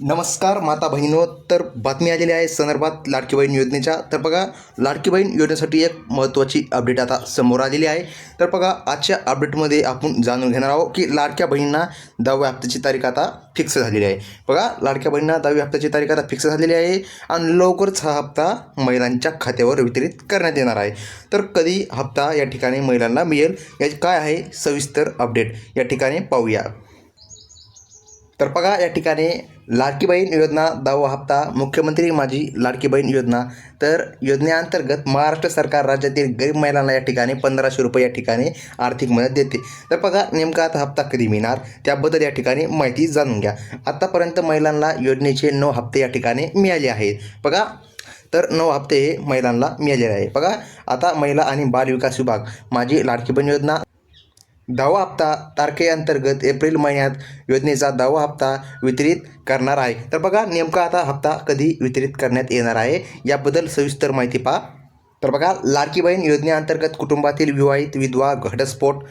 नमस्कार माता बहिणो तर बातमी आलेली आहे संदर्भात लाडकी बहीण योजनेच्या. तर बघा लाडकी बहीण योजनेसाठी एक महत्त्वाची अपडेट आता समोर आलेली आहे. तर बघा आजच्या अपडेटमध्ये आपण जाणून घेणार आहोत की लाडक्या बहिणींना दहाव्या हप्त्याची तारीख आता फिक्स झालेली आहे. बघा लाडक्या बहिणींना दहाव्या हप्त्याची तारीख आता फिक्स झालेली आहे आणि लवकरच हा हप्ता महिलांच्या खात्यावर वितरित करण्यात येणार आहे. तर कधी हप्ता या ठिकाणी महिलांना मिळेल याची काय आहे सविस्तर अपडेट या ठिकाणी पाहूया. तर बघा या ठिकाणी लाडकी बहीण योजना दहावा हप्ता मुख्यमंत्री माझी लाडकी बहीण योजना. तर योजनेअंतर्गत महाराष्ट्र सरकार राज्यातील गरीब महिलांना या ठिकाणी पंधराशे रुपये या ठिकाणी आर्थिक मदत देते. तर बघा नेमका आता हप्ता कधी मिळणार त्याबद्दल या ठिकाणी माहिती जाणून घ्या. आत्तापर्यंत महिलांना योजनेचे नऊ हप्ते या ठिकाणी मिळाले आहेत. बघा तर नऊ हप्ते हे महिलांना मिळालेले आहे बघा आता महिला आणि बालविकास विभाग माझी लाडकी बहीण योजना दहावा हप्ता तारखेअंतर्गत एप्रिल महिन्यात योजनेचा दहावा हप्ता वितरित करणार आहे. तर बघा नेमका आता हप्ता कधी वितरित करण्यात येणार आहे याबद्दल सविस्तर माहिती पहा. तर बघा लाडकी बहीण योजनेअंतर्गत कुटुंबातील विवाहित विधवा घटस्फोट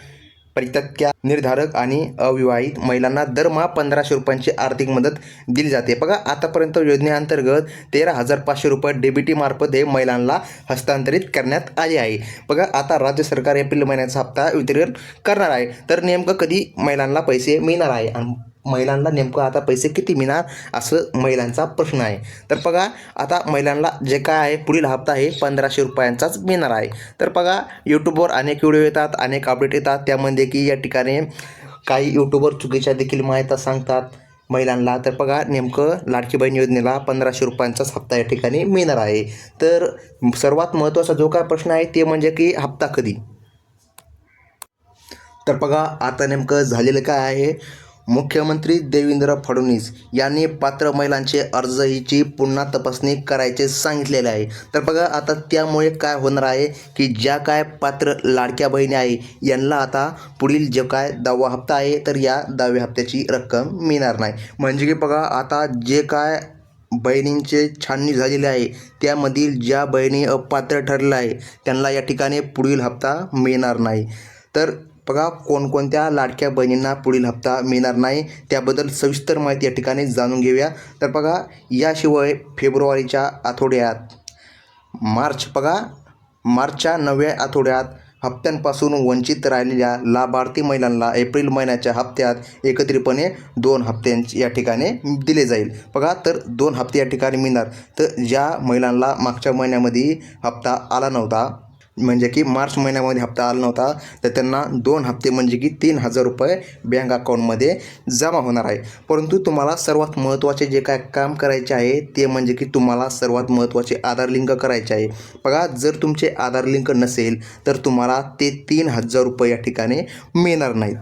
परित्यक्त्या निर्धारक आणि अविवाहित महिलांना दरमहा पंधराशे रुपयांची आर्थिक मदत दिली जाते. बघा आतापर्यंत योजनेअंतर्गत तेरा हजार पाचशे रुपये डीबीटी मार्फत हे महिलांना हस्तांतरित करण्यात आले आहे. बघा आता राज्य सरकार एप्रिल महिन्याचा हप्ता वितरण करणार आहे. तर नेमकं कधी महिलांना पैसे मिळणार आहे? आणि महिलांना नेमकं आता पैसे किती मिळणार असं महिलांचा प्रश्न आहे. तर बघा आता महिलांना जे काय आहे पुढील हप्ता आहे पंधराशे रुपयांचाच मिळणार आहे. तर बघा यूट्यूबवर अनेक व्हिडिओ येतात अनेक अपडेट येतात. त्यामध्ये की या ठिकाणी काही यूट्यूबर चुकीच्या देखील माहिती सांगतात महिलांना. तर बघा नेमकं लाडकी बहीण योजनेला पंधराशे रुपयांचाच हप्ता या ठिकाणी मिळणार आहे. तर सर्वात महत्त्वाचा जो काय प्रश्न आहे ते म्हणजे की हप्ता कधी? तर बघा आता नेमकं झालेलं काय आहे? मुख्यमंत्री देवेंद्र फडणवीस यांनी पात्र महिलांचे अर्जहीची पुन्हा तपासणी करायचे सांगितलेले आहे. तर बघा आता त्यामुळे काय होणार आहे की ज्या काय पात्र लाडक्या बहिणी आहे यांना आता पुढील जे काय दहावा हप्ता आहे तर या दहाव्या हप्त्याची रक्कम मिळणार नाही. म्हणजे की बघा आता जे काय बहिणींचे छाननी झालेले आहे त्यामधील ज्या बहिणी अपात्र ठरलेल्या आहे त्यांना या ठिकाणी पुढील हप्ता मिळणार नाही. तर बघा कोणकोणत्या लाडक्या बहिणींना पुढील हप्ता मिळणार नाही त्याबद्दल सविस्तर माहिती या ठिकाणी जाणून घेऊया. तर बघा याशिवाय फेब्रुवारीच्या आठवड्यात मार्च बघा मार्चच्या नवव्या आठवड्यात हप्त्यांपासून वंचित राहिलेल्या लाभार्थी महिलांना एप्रिल महिन्याच्या हप्त्यात एकत्रितपणे दोन हप्त्यांची या ठिकाणी दिले जाईल. बघा तर दोन हप्ते या ठिकाणी मिळणार. तर ज्या महिलांना मागच्या महिन्यामध्ये हप्ता आला नव्हता म्हणजे की मार्च महिन्यामध्ये हप्ता आला नव्हता तर त्यांना दोन हप्ते म्हणजे की तीन हजार रुपये बँक अकाउंटमध्ये जमा होणार आहे. परंतु तुम्हाला सर्वात महत्त्वाचे जे काय काम करायचे आहे ते म्हणजे की तुम्हाला सर्वात महत्त्वाचे आधार लिंक करायचे आहे. बघा जर तुमचे आधार लिंक नसेल तर तुम्हाला ते तीन हजार रुपये या ठिकाणी मिळणार नाहीत.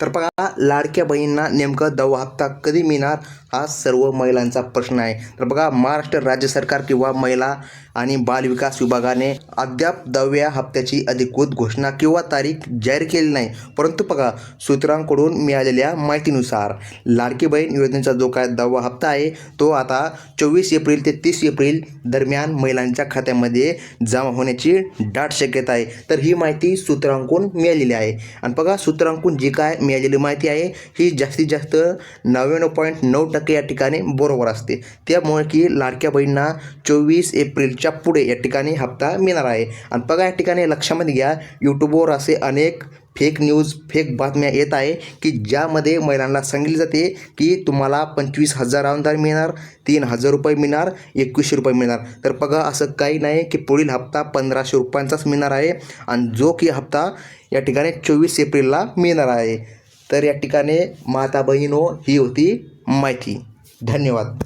तर बघा लाडक्या बहिणींना नेमकं दवा हप्ता कधी मिळणार? हा सर्व महिलांचा प्रश्न आहे. तर बघा महाराष्ट्र राज्य सरकार किंवा महिला आणि बालविकास विभागाने अद्याप दहाव्या हप्त्याची अधिकृत घोषणा किंवा तारीख जाहीर केली नाही. परंतु बघा सूत्रांकडून मिळालेल्या माहितीनुसार लाडकी बहीण योजनेचा जो काय दहावा हप्ता आहे तो आता चोवीस एप्रिल ते तीस एप्रिल दरम्यान महिलांच्या खात्यामध्ये जमा होण्याची दाट शक्यता आहे. तर ही माहिती सूत्रांकडून मिळालेली आहे. आणि बघा सूत्रांकडून जी काय मिळालेली माहिती आहे. ही जास्तीत जास्त नव्याण्णव पॉईंट नऊ टक्के या ठिकाणी बरोबर असते. त्यामुळे की लाडक्या बहिणींना चोवीस एप्रिलच्या पुढे या ठिकाणी हप्ता मिळणार आहे. आणि बघा या ठिकाणी लक्षामध्ये घ्या. यूट्यूबवर असे अनेक फेक न्यूज फेक बातम्या येत आहे की ज्यामध्ये महिलांना सांगितले जाते की तुम्हाला पंचवीस हजार अनुदान मिळणार तीन हजार रुपये मिळणार एकवीसशे रुपये मिळणार. तर बघा असं काही नाही की पुढील हप्ता पंधराशे रुपयांचाच मिळणार आहे आणि जो की हप्ता या ठिकाणी चोवीस एप्रिलला मिळणार आहे. तर या ठिकाणी माता बहिणो ही होती माहिती. धन्यवाद.